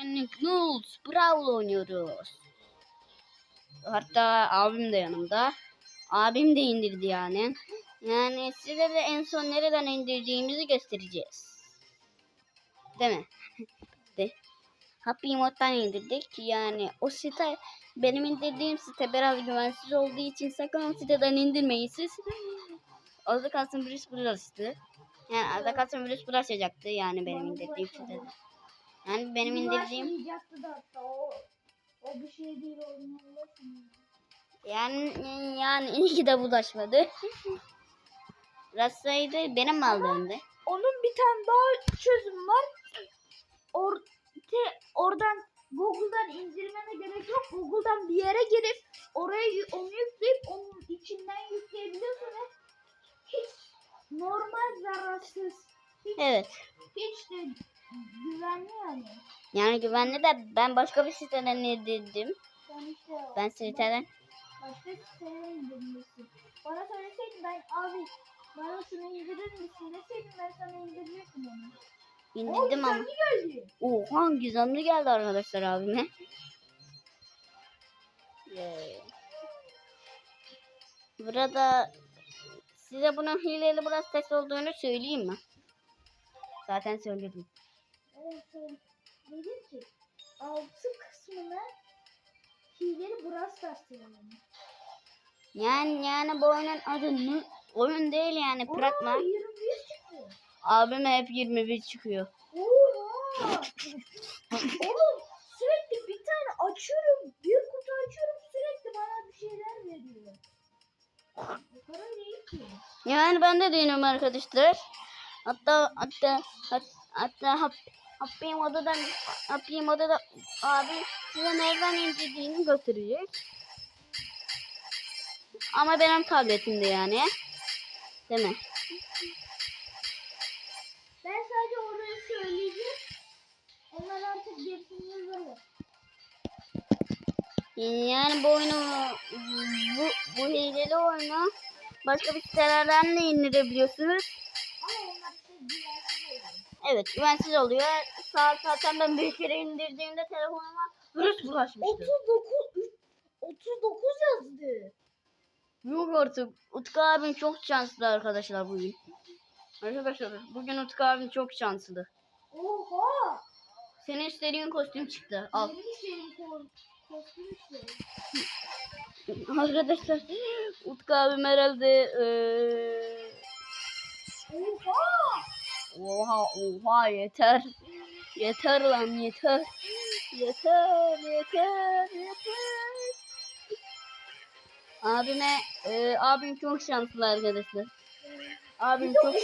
Bugün Knulls Brawl oynuyoruz. Hatta abim de yanımda. Abim de indirdi yani. Yani size de en son nereden indirdiğimizi göstereceğiz. Değil mi? de. Happy Mod'dan indirdik. Yani o site benim indirdiğim site biraz güvensiz olduğu için sakın o siteden indirmeyin siz. Orada kalsın virüs bulaştı. Yani orada kalsın virüs bulaşacaktı yani benim indirdiğim sitede. Yani benim indirdiğim da hatta o, o bir şey değil oynayamazsın. yani yani iyi ki de bulaşmadı. Rassaydı benim maldığımdı. Onun bir tane daha çözüm var. Or, te, oradan Google'dan indirmene gerek yok. Google'dan bir yere girip oraya onu yükleyip onun içinden yükleyebiliyorsun ve hiç normal zararsız hiç, Evet. hiç de güvenli yani. Yani güvenli de ben başka bir siteden indirdim. Ben işte Ben siteden başka siteye indirmişsin. Bana söyleseydin ben abi bana şunu indirir misin deseydin ben sana indirecektim onu. indirdim ama. geldi. Oha gizemli geldi arkadaşlar abime. Ee, Burada size bunun hileli biraz test olduğunu söyleyeyim mi? Zaten söyledim. Evet. dedim ki altı kısmına hileli Brawl Stars diyelim. Yani yani bu oyunun adı ne? Oyun değil yani bırakma. Aa, 21 çıktı. Abime hep 21 çıkıyor. Oğlum sürekli bir tane açıyorum. Bir kutu açıyorum sürekli bana bir şeyler veriyor. Bu para değil ki. Yani ben de değilim arkadaşlar. Hatta hatta hat, hatta Happy'im odadan Happy'im odada abi size nereden indirdiğini gösterecek. Ama benim tabletimde yani. Değil mi? Ben sadece orayı söyleyeceğim. Onlar artık gerisini yazarlar. Yani bu oyunu bu, bu hileli oyunu başka bir sitelerden de indirebiliyorsunuz. Ama onlar işte. Evet güvensiz oluyor. Saat zaten ben bir kere indirdiğimde telefonuma virüs bulaşmıştı. 39 üç- 39 yazdı. Yok artık. Utku abim çok şanslı arkadaşlar bugün. Arkadaşlar bugün Utku abim çok şanslı. Oha! Senin istediğin kostüm çıktı. Al. Benim şeyim kol. Kostüm işte. Arkadaşlar Utku abim herhalde eee, Oha! Oha oha yeter. Yeter lan yeter. Yeter yeter yeter. Abime eee, abim çok şanslı arkadaşlar. Abim çok 39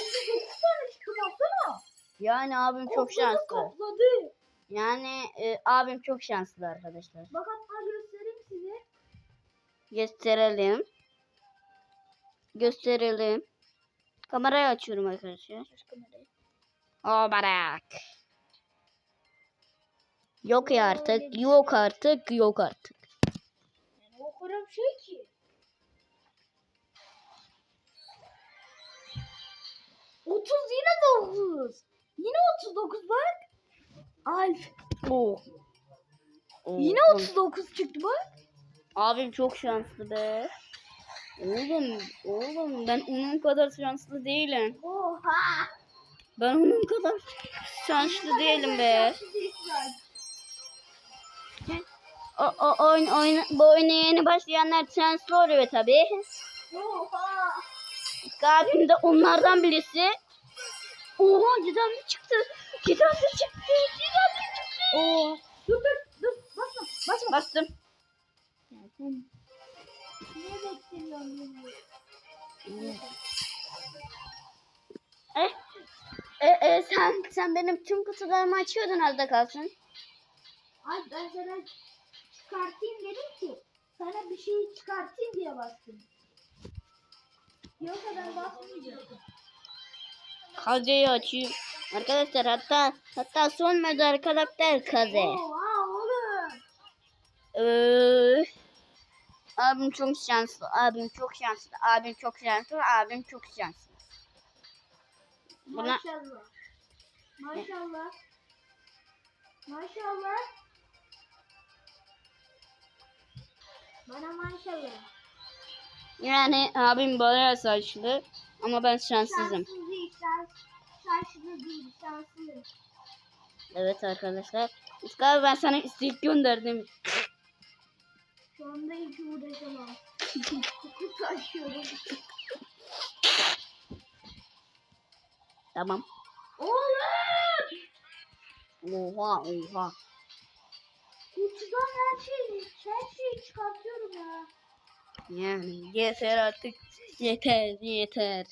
tane çıktı baksana. yani abim çok şanslı. Kapladı. Yani e, abim çok şanslı arkadaşlar. Bak hatta göstereyim size. Gösterelim. Gösterelim. Kamerayı açıyorum arkadaşlar. O barak. Yok ya artık. Yok artık. Yok artık. Yani o kadar bir şey ki. Otuz yine dokuz. Yine otuz dokuz bak. Alp. Oh. Oh. Yine otuz dokuz çıktı bak. Abim çok şanslı be. Oğlum, oğlum ben onun kadar şanslı değilim. Oha. Ben onun kadar şanslı değilim be. O, o oyun, oyun, bu oyuna yeni başlayanlar şanslı oluyor tabi. Oha. Abim de onlardan birisi. Oha gizemli çıktı. Gizemli çıktı. Gizemli çıktı. Oo. Dur dur dur. Basma. Basma. Bastım. Niye sen benim tüm kutularımı açıyordun az da kalsın. Ay ben sana çıkartayım dedim ki sana bir şey çıkartayım diye bastım. Yoksa ben basmayacaktım. Kazeyi açayım. Arkadaşlar hatta hatta son mezar karakter kaze. Oha oğlum. Ee, abim çok şanslı. Abim çok şanslı. Abim çok şanslı. Abim çok şanslı. Buna- Maşallah. Maşallah. Maşallah. Bana maşallah. Yani abim bayağı saçlı ama ben şanssızım. Şanssız değil, şans, şanslı değil, şanslı. Evet arkadaşlar. Abi ben sana istek gönderdim. Şu anda hiç uğraşamam. Koku taşıyorum. Tamam. Oğlum! Oha oha. Kutudan her şeyi, her şeyi çıkartıyorum ya. Yani yeter artık. Yeter yeter.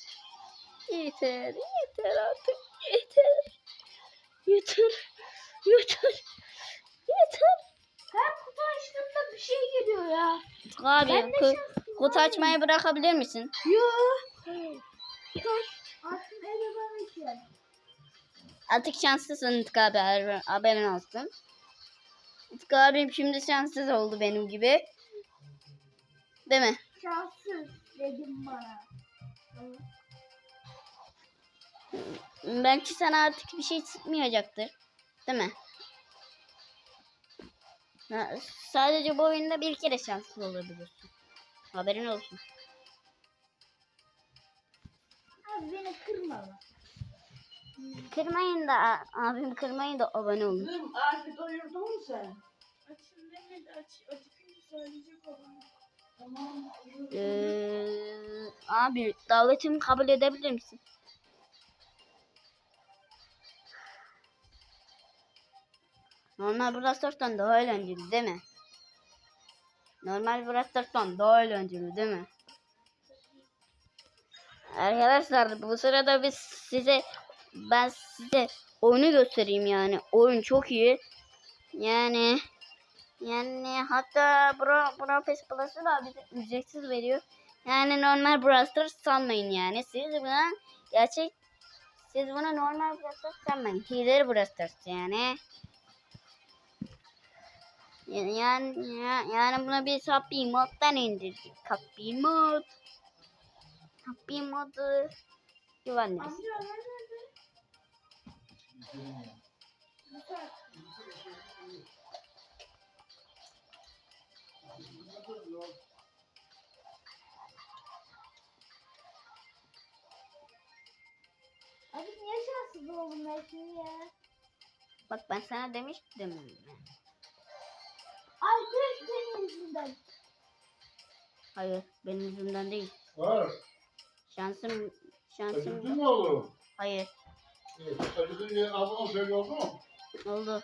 Yeter yeter artık. Yeter. Yeter. Yeter. Yeter. Her kutu açtığımda bir şey geliyor ya. Abi Ben ku- kutu açmayı bırakabilir misin? Yok. Artık şanslısın Utku abi haber- haberin olsun. Utku abim şimdi şanssız oldu benim gibi. Değil mi? Şanssız dedim bana. Belki sana artık bir şey çıkmayacaktır. Değil mi? Sadece bu oyunda bir kere şanslı olabilirsin. Haberin olsun. Abi beni kırma. Kırmayın da abim kırmayın da abone olun. Kızım artık doyurdun mu sen? Açın demedi aç. Acıkınca söyleyecek bana. Tamam. Ee, abi davetimi kabul edebilir misin? Normal Brawl Stars'tan daha eğlenceli değil mi? Normal Brawl Stars'tan daha eğlenceli değil mi? Arkadaşlar bu sırada biz size ben size oyunu göstereyim yani. Oyun çok iyi. Yani yani hatta Bro, Bro Pass Plus'ı da ücretsiz veriyor. Yani normal Brawl sanmayın yani. Siz buna gerçek siz buna normal Brawl sanmayın. Hileli Brawl yani. Yani, yani, yani buna biz Happy Mod'dan indirdik. Happy Mod. Happy Mod'u güvenliyiz. Abi niye şanssız oldum şimdi ya? Bak ben sana demiştim. Ay direkt senin yüzünden. Hayır benim yüzümden değil. Var. Şansım şansım Acıktın mı oğlum? hayır Evet. Acıktın diye ablam söyle oldu mu? oldu.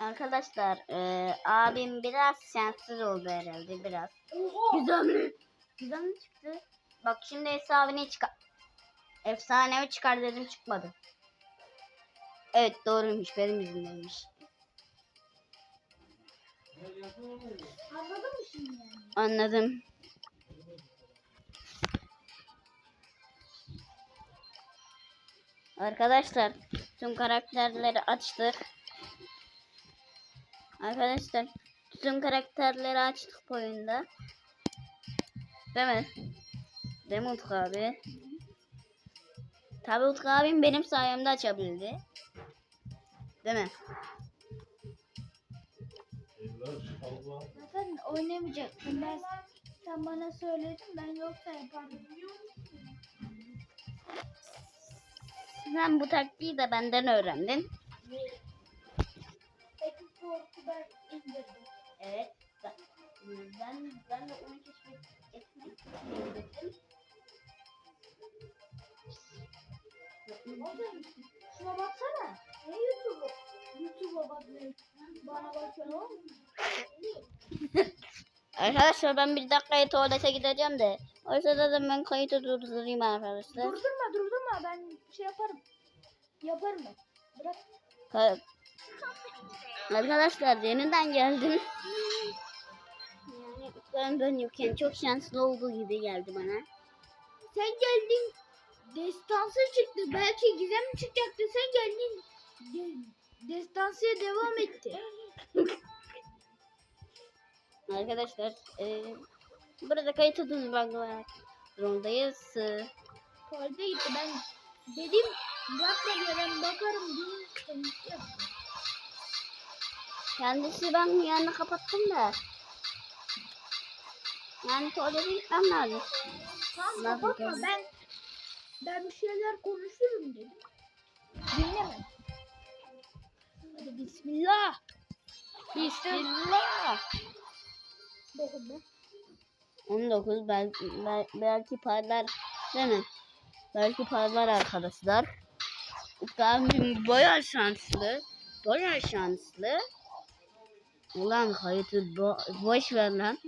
Arkadaşlar eee, abim biraz şanssız oldu herhalde biraz. Oha. Güzel mi? Güzel mi çıktı? Bak şimdi efsanevi çıkar. Efsanevi çıkar dedim çıkmadı. Evet doğruymuş benim yüzümdenmiş. Anladın mı şimdi? Anladım. Arkadaşlar tüm karakterleri açtık. Arkadaşlar tüm karakterleri açtık oyunda. Değil mi? Değil mi Utku abi? Tabi Utku abim benim sayemde açabildi. Değil mi? Zaten oynamayacaktım ben. Sen bana söyledin ben yoksa yapardım. Sen bu taktiği de benden öğrendin. Peki korku ben indirdim. Evet. Ben, ben, ben de onu keşfetmek için indirdim. Şuna baksana. Ne YouTube'u? YouTube'a bakmıyor. Arkadaşlar ben bir dakikaya tuvalete gideceğim de. O sırada da ben kayıtı durdurayım arkadaşlar. Durdurma durdurma ben şey yaparım. Yaparım ben. Bırak. Ka- Arkadaşlar yeniden geldim. Yani ben yokken çok şanslı olduğu gibi geldi bana. Sen geldin. Destansı çıktı. Belki gizem çıkacaktı. Sen geldin. De- Destansıya devam etti. Arkadaşlar eee burada kayıtı durdurmak zorundayız. Tuvalete gitti ben dedim diye ben bakarım diye kendisi ben yanını kapattım da. Yani tuvalete gitmem lazım. Tamam kapatma ben ben bir şeyler konuşurum dedim. Dinleme. Hadi bismillah. Bismillah. Dokunma. 19 belki, bel- belki parlar değil mi? Belki parlar arkadaşlar. Kalbim baya şanslı. Baya şanslı. Ulan kayıtı bo- boş ver lan.